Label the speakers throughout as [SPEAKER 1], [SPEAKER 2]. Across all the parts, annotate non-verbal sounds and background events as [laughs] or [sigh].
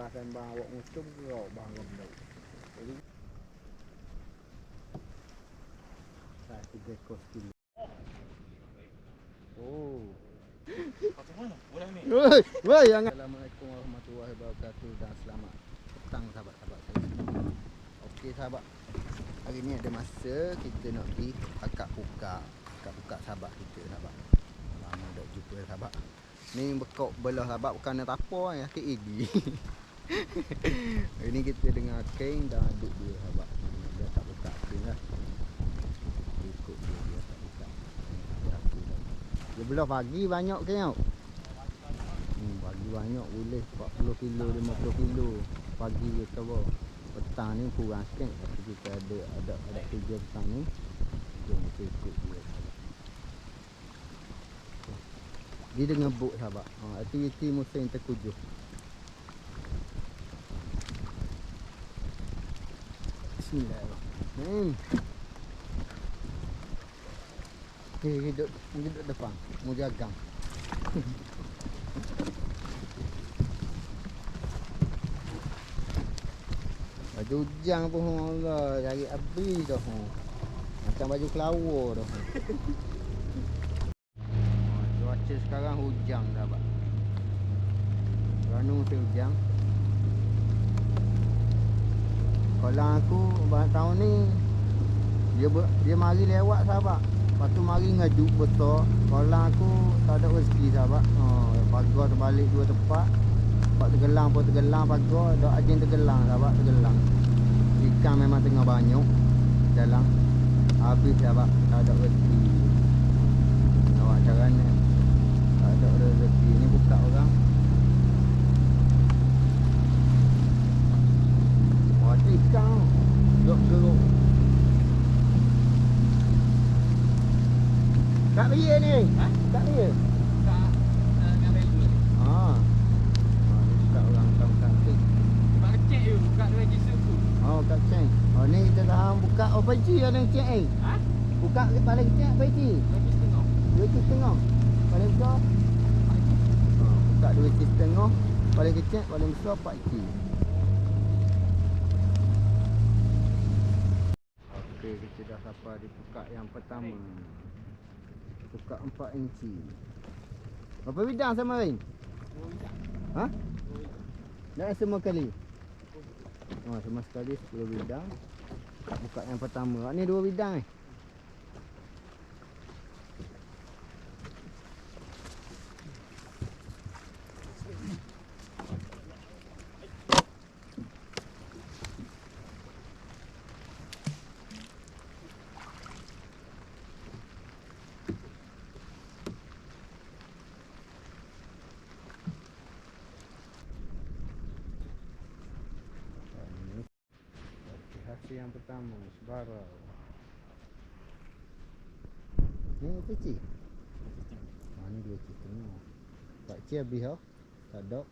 [SPEAKER 1] sembah-sembah awak ngucum ke awak bang gembel. Jadi saya tiga kos kilo. Oh. Woi, woi, jangan. Assalamualaikum warahmatullahi wabarakatuh dan selamat petang sahabat-sahabat saya. Okey sahabat. Hari ni ada masa kita nak pergi akak buka, akak buka sahabat kita sahabat. Lama tak jumpa sahabat. Ni bekok belah sahabat bukan nak apa ya, ke igi. [laughs] Hari ni kita dengan Keng dan adik dia sahabat. Dia tak buka Keng lah. Ikut dia dia tak buka. Dia dah. Dia belah pagi banyak ke tau? Hmm, pagi banyak boleh 40 kilo, 50 kilo. Pagi ke apa. Petang ni kurang sikit. Tapi kita ada ada ada kerja petang ni. Jom kita ikut dia. Dia dengan bot sahabat. Ha, aktiviti musim terkujuh. Bismillahirrahmanirrahim. Okay, duduk, duduk depan. Mau jagang. [laughs] Baju hujan pun Allah cari api dah. ha. Macam baju kelawar dah. [laughs] Cuaca sekarang hujan dah pak. Kerana musim hujan. Kalau aku bahan tahun ni dia ber, dia mari lewat sahabat. Lepas tu mari ngaju betul. Kalau aku tak ada rezeki sahabat. Ha, pagar terbalik dua tempat. Pak tergelang pun tergelang pagar. Dak ajin tergelang sahabat, tergelang. Ikan memang tengah banyak dalam. Habis sahabat, tak ada rezeki. Awak cara ni. Tak ada rezeki. Ni buka orang. Tu ikan. Geruk-geruk. Tak ni. Ha? Tak uh,
[SPEAKER 2] ngambil dulu.
[SPEAKER 1] Ha. Ha, ni buka orang
[SPEAKER 2] kecil je buka dua jisu tu.
[SPEAKER 1] Oh, kat Ceng. Oh, ni kita tahan buka oh peci ada yang Ceng eh.
[SPEAKER 2] Ha?
[SPEAKER 1] Buka paling kecil apa peci?
[SPEAKER 2] Dua setengah.
[SPEAKER 1] Kecil setengah. Paling besar.
[SPEAKER 2] Ha,
[SPEAKER 1] buka dua setengah. Paling kecil, paling besar empat kecil. Okey, kita dah sampai di buka yang pertama. Buka empat inci. Berapa bidang sama Rin?
[SPEAKER 2] Oh, tidak.
[SPEAKER 1] Ha? Oh,
[SPEAKER 2] tidak.
[SPEAKER 1] Dah semua kali? Oh, semua sekali 10 bidang. Buka yang pertama. Ni dua bidang eh. Ah, Ini Hasil yang pertama sebarau. Ni kecil. Ha ni dua kecil tengah. Pak cik habis ah. Tak ada.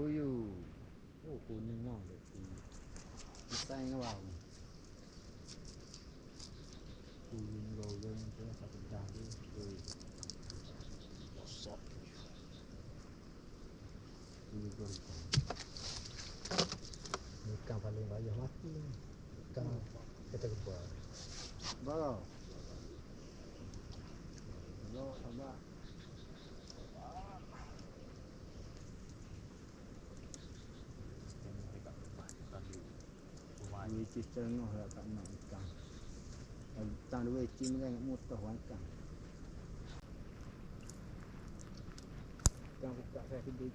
[SPEAKER 1] กูอยู่โอ้กูนึ่งนอกเลยกูใส่กระเป๋ากูยิงโรยเลยเพื่อสับจานด้วยบอสอบกูยิงโรยมีการพันเลี้ยงไว้อย่างมากการเอตกบัวบ้า isi setengah lah tak nak ikan. Kalau Tang dua cim kan mudah wan ikan. Ikan buka saya ke cim.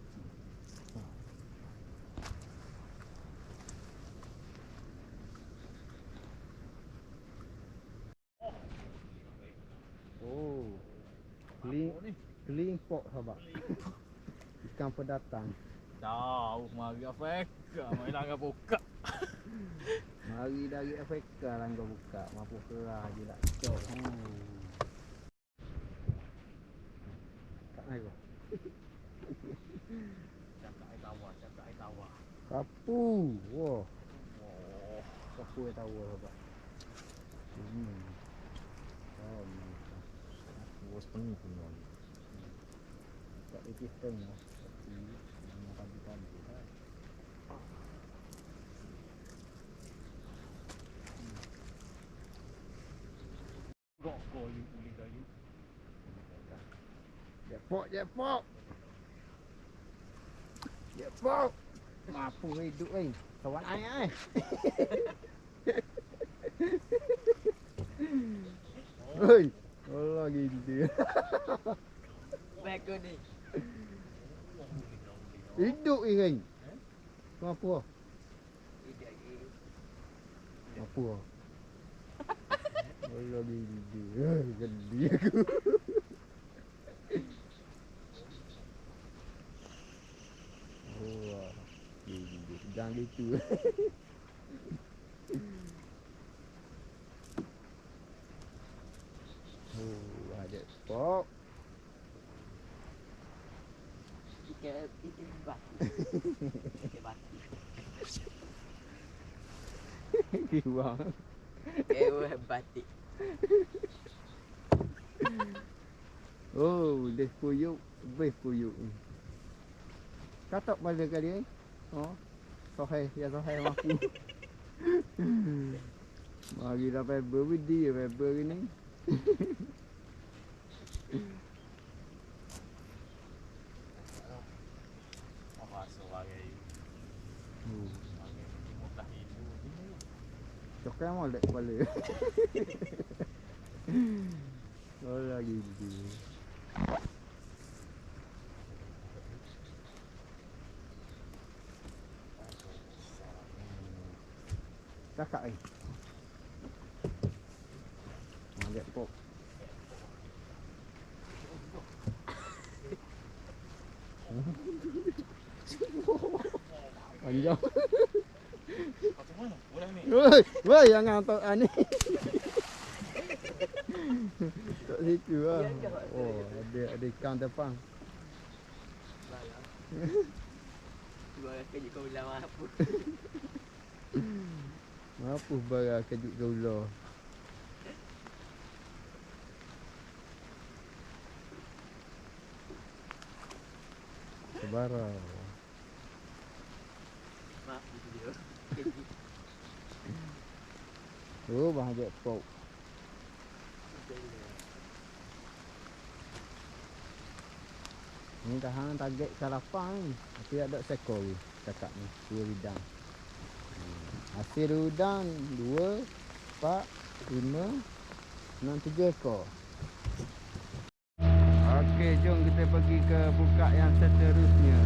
[SPEAKER 1] Oh. Ni? clean pot sahabat. [laughs] Ikan pendatang.
[SPEAKER 3] Tahu mari apa Mai langgar buka.
[SPEAKER 1] Mari dari Afrika lah kau buka. Mampu kerah je lah. Cok. Hmm. Tak naik kau.
[SPEAKER 2] Cakap air tawar, cakap air tawar.
[SPEAKER 1] Kapu. Wah. Oh, Kapu yang tahu sahabat. Hmm. Oh, mantap. bos penuh punya. Tak ada lah. Tapi, memang pagi-pagi lah. Rokok
[SPEAKER 3] you uli kayu.
[SPEAKER 1] Jackpot, jackpot. Jackpot. Mampu hidup eh. Kawan air eh. [laughs] Oi. Allah gila.
[SPEAKER 2] Beko ni.
[SPEAKER 1] Hidup ni kan. Mampu ah. Mampu ah. Allah gila. Eh, Geli aku. Wah. Gila. Jangan gitu. [laughs] Oh, ada pop.
[SPEAKER 2] Ikan ikan batu. Ikan batu.
[SPEAKER 1] Kiwang. Ewa
[SPEAKER 2] batik. [laughs]
[SPEAKER 1] Oh, dia puyuk, beh puyuk ni. Katak balik kali eh. Oh. Sohai, ya sohai mampu. [laughs] Mari dah Faber dia Faber ni. [laughs]
[SPEAKER 3] Apa sebagai
[SPEAKER 1] Oh.
[SPEAKER 3] sebagai mudah hidup ni.
[SPEAKER 1] Cokai molek kepala. oh lagi dia. Kakak ni. Molek pop. Panjang. Macam mana? Boleh ni. Woi, woi jangan tok ani. Tok situ ah. Oh, ada ada ikan depan.
[SPEAKER 2] Dua kerja kau bilang apa?
[SPEAKER 1] Apa bara kejut gaula. Sebara.
[SPEAKER 2] Maaf itu dia. Kerja.
[SPEAKER 1] Oh, bahagia pop. Ni dah hang target salafang ni. Tapi ada sekor ni. Cakap ni. Dua lidang. Hmm. Hasil udang dua, empat, lima, enam, tiga ekor. Okey, jom kita pergi ke buka yang seterusnya.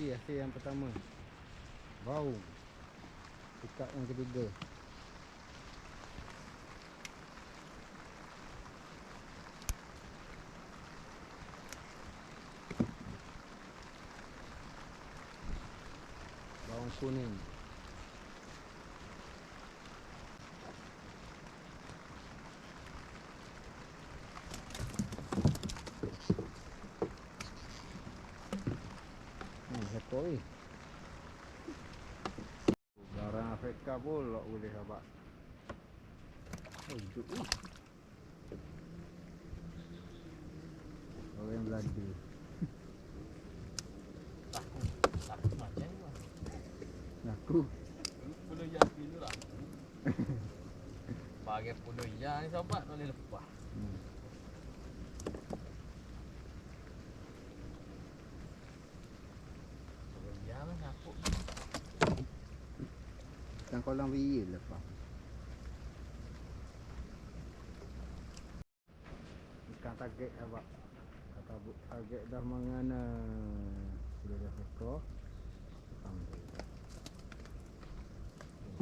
[SPEAKER 1] Deci hasil yang pertama. Bau. Buka yang ketiga. Bawang kuning. Ni. Barang Afrika pula boleh abak. Oh, hidup ni. Orang Belanda.
[SPEAKER 2] Aku, aku macam ni lah. Dulu lah. Bagai puluh yang ni sahabat boleh lepas.
[SPEAKER 1] Hmm. Ikan kolam real lepas. Ikan target abak. Kata bu target dah mengana. Sudah dah seko. Ambil.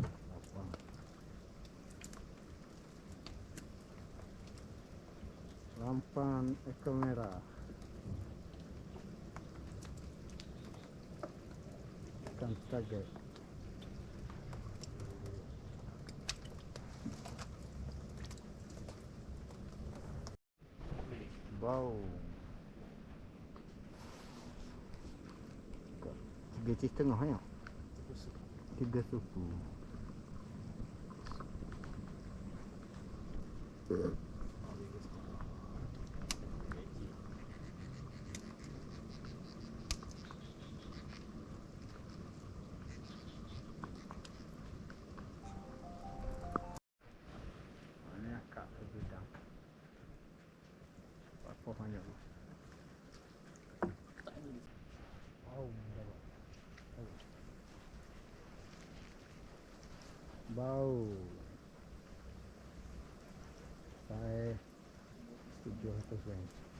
[SPEAKER 1] Lapang. Lampan ekor merah. Ikan target. Bau. Tiga cik setengah ya? Tiga suku. Ini de outra gente.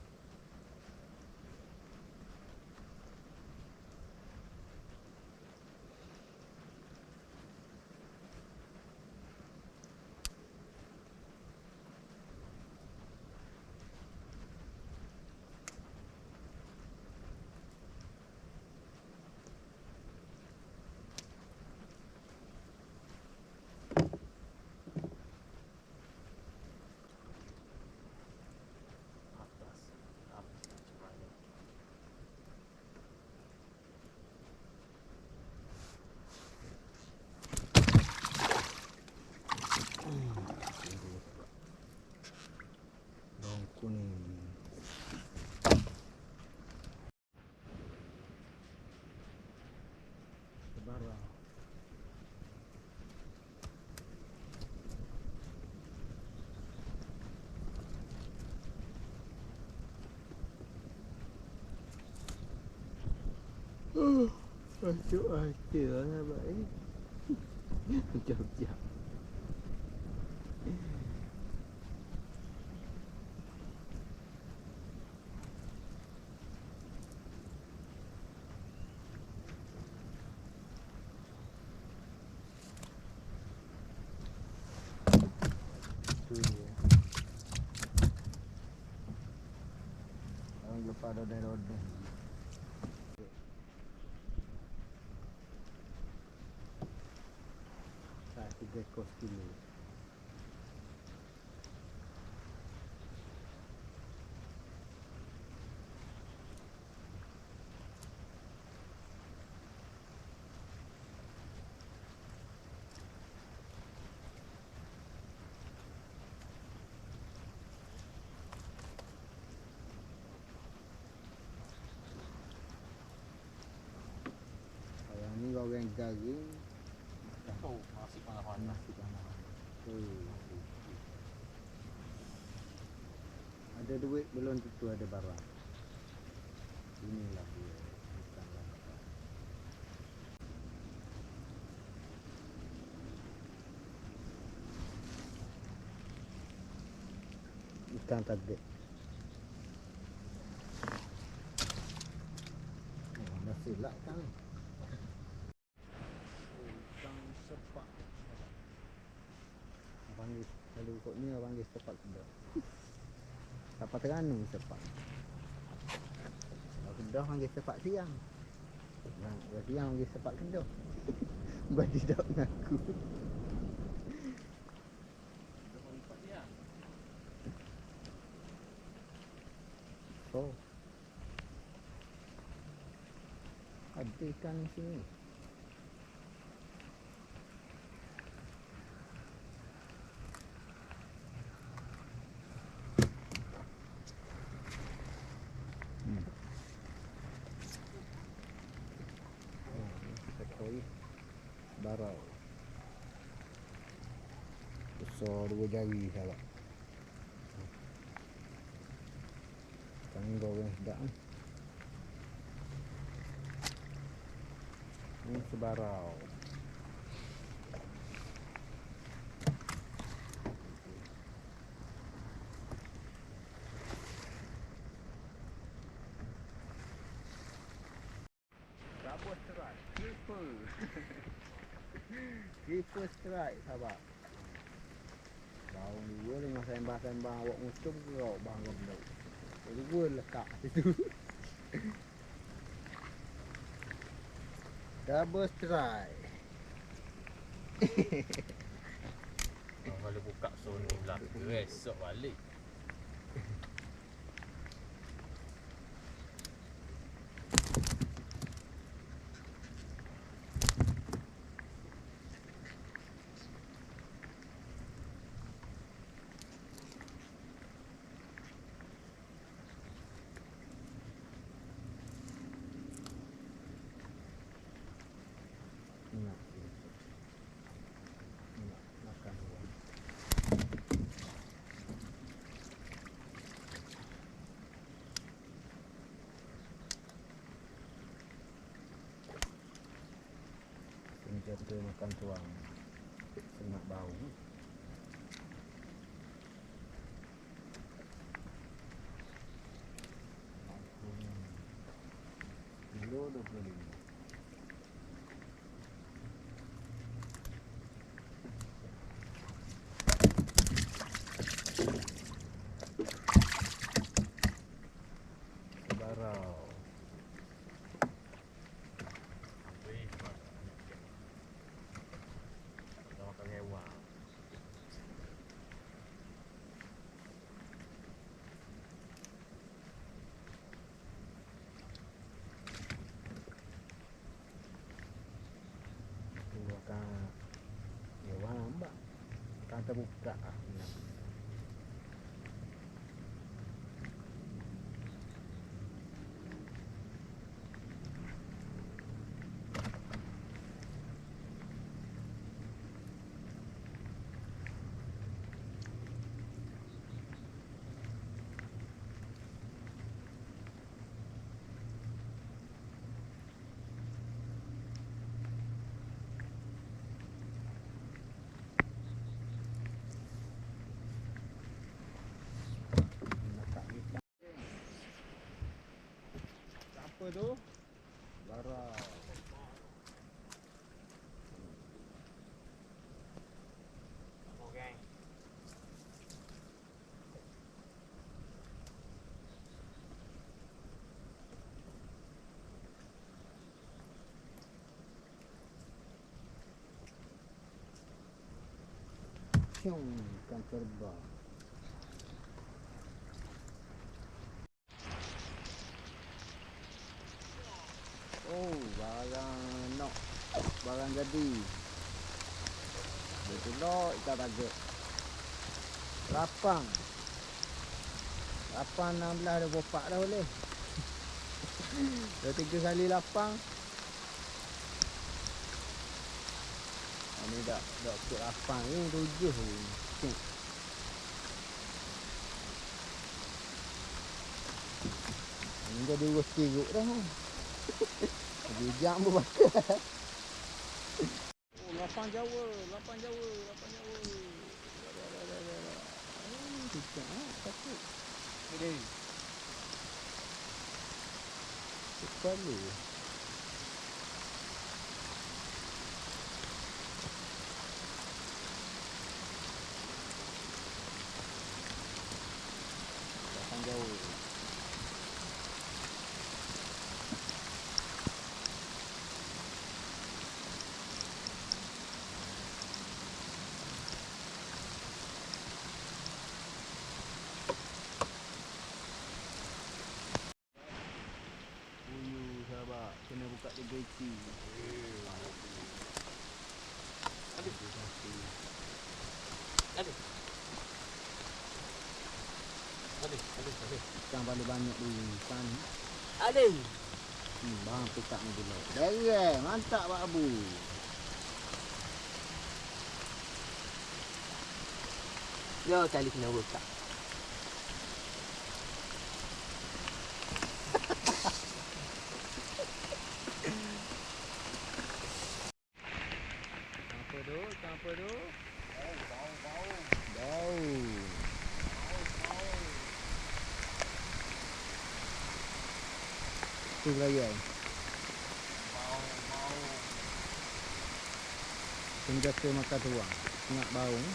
[SPEAKER 1] Ôi chú ơi, chữa hả bảy Chọc chọc tiga kos kilo. Kalau ni goreng garing. Oh, Nasi. Ada duit belum tentu ada barang. Inilah dia. Ikan target. Oh, dah silap kan. Ikan sepak. Panggil kalau kau ni orang panggil sepak kedah. Siapa Terengganu sepak. Kalau kedah panggil sepak siang. Yang yang siang panggil sepak kedah. [laughs] Buat tidak mengaku. Oh. Ada ikan sini. barau. Besar dua jari sahabat tanggung yang sedap eh. ni sebarau. Rabot serat, triple. [laughs] Keeper strike sahabat. Bau dua dengan sembang-sembang awak musuh bang kau benda. Dua letak [laughs] situ. Double strike.
[SPEAKER 3] Kalau buka sono lah. Esok balik.
[SPEAKER 1] Senjata makan tuang. Sengat bau. Kilo 25. ka ewa ta kanta bukka Apa tu? Barau. Okay. Cium ikan terbang. Oh, barang nak barang jadi. Betul lah ikan tagut. Lapang. Lapang 16 dah bopak dah boleh. dah tiga kali lapang. Ni dah dah kut lapang ni tujuh ni. Ini jadi urus tiruk dah. ha. Bijak pun bakar. Lapang Jawa, lapang Jawa, lapang Jawa. Dah, dah, dah, dah, dah, dah. Oh, bijak ah, takut.
[SPEAKER 2] Ini.
[SPEAKER 1] Kepala. Tiga isi. Aduh.
[SPEAKER 2] Aduh.
[SPEAKER 3] Aduh, aduh, aduh.
[SPEAKER 1] Ikan paling banyak dulu ikan.
[SPEAKER 2] Aduh.
[SPEAKER 1] Hmm, bang up ni dulu. Derek, mantap Pak Abu.
[SPEAKER 2] Yo, tali kena buka.
[SPEAKER 1] tu layan.
[SPEAKER 2] Bau bau.
[SPEAKER 1] Tinggal makan tuang. Nak bau ni.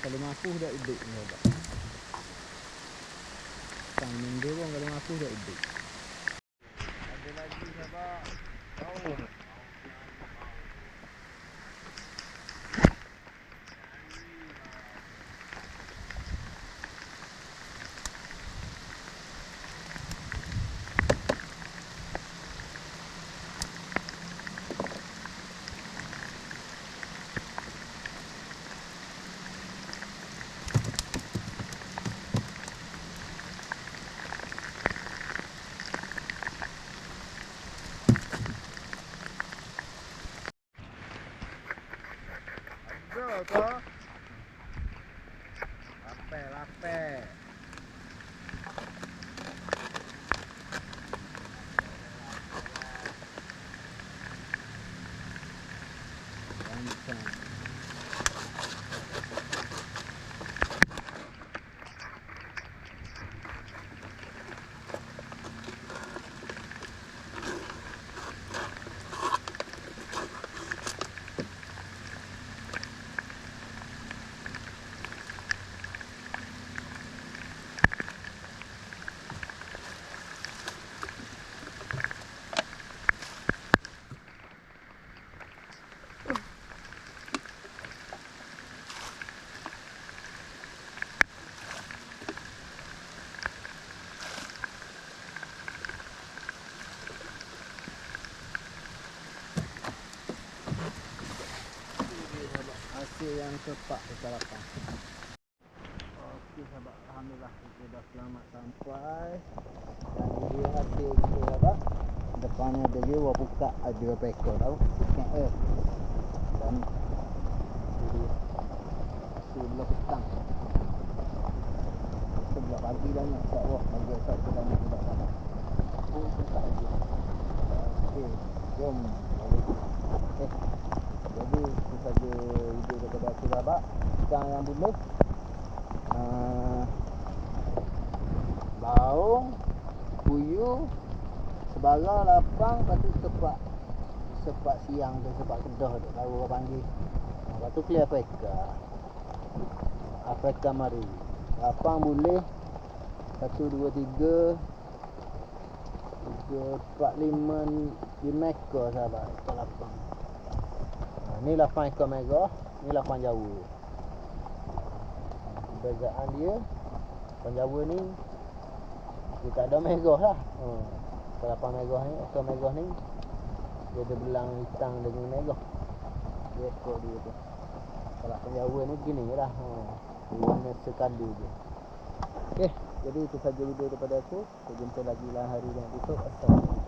[SPEAKER 1] Kalau mampu dah hidup ni ni dia pun kalau mampu dah hidup. Ada ke? Yang tepat dekat lapang. Okey sahabat, alhamdulillah kita dah selamat sampai. Dan ini hasil kita sahabat. Depannya ada dia buat buka ada berapa ekor tau. Ikan eh. Dan ini hasil belah petang. Sebelah pagi banyak tak wah. Bagi esok kita banyak tidak sahabat. Oh, buka lagi. Okey, jom balik. Eh, jadi itu saja video daripada aku sahabat Ikan yang boleh uh, Baung Puyuh Sebara, lapang Lepas tu sepak Sepak siang tu Sepak kedah tu Tahu orang panggil. Uh, Lepas tu clear Afrika. Afrika mari. Lapang boleh. Satu, dua, tiga. Tiga, empat, lima Lima ekor sahabat Ekor lapang. Ha, ni 8 ekor merah, ni 8 Jawa. Perbezaan dia 8 Jawa ni dia tak ada merah lah. Ha. Kalau 8 merah ni, ekor merah ni dia ada belang hitam dengan merah. Dia ekor dia tu. Kalau 8 Jawa ni begini je lah. Dia warna sekadu je. Okey, jadi itu saja video daripada aku. Kita jumpa lagi lain hari dan esok. Assalamualaikum.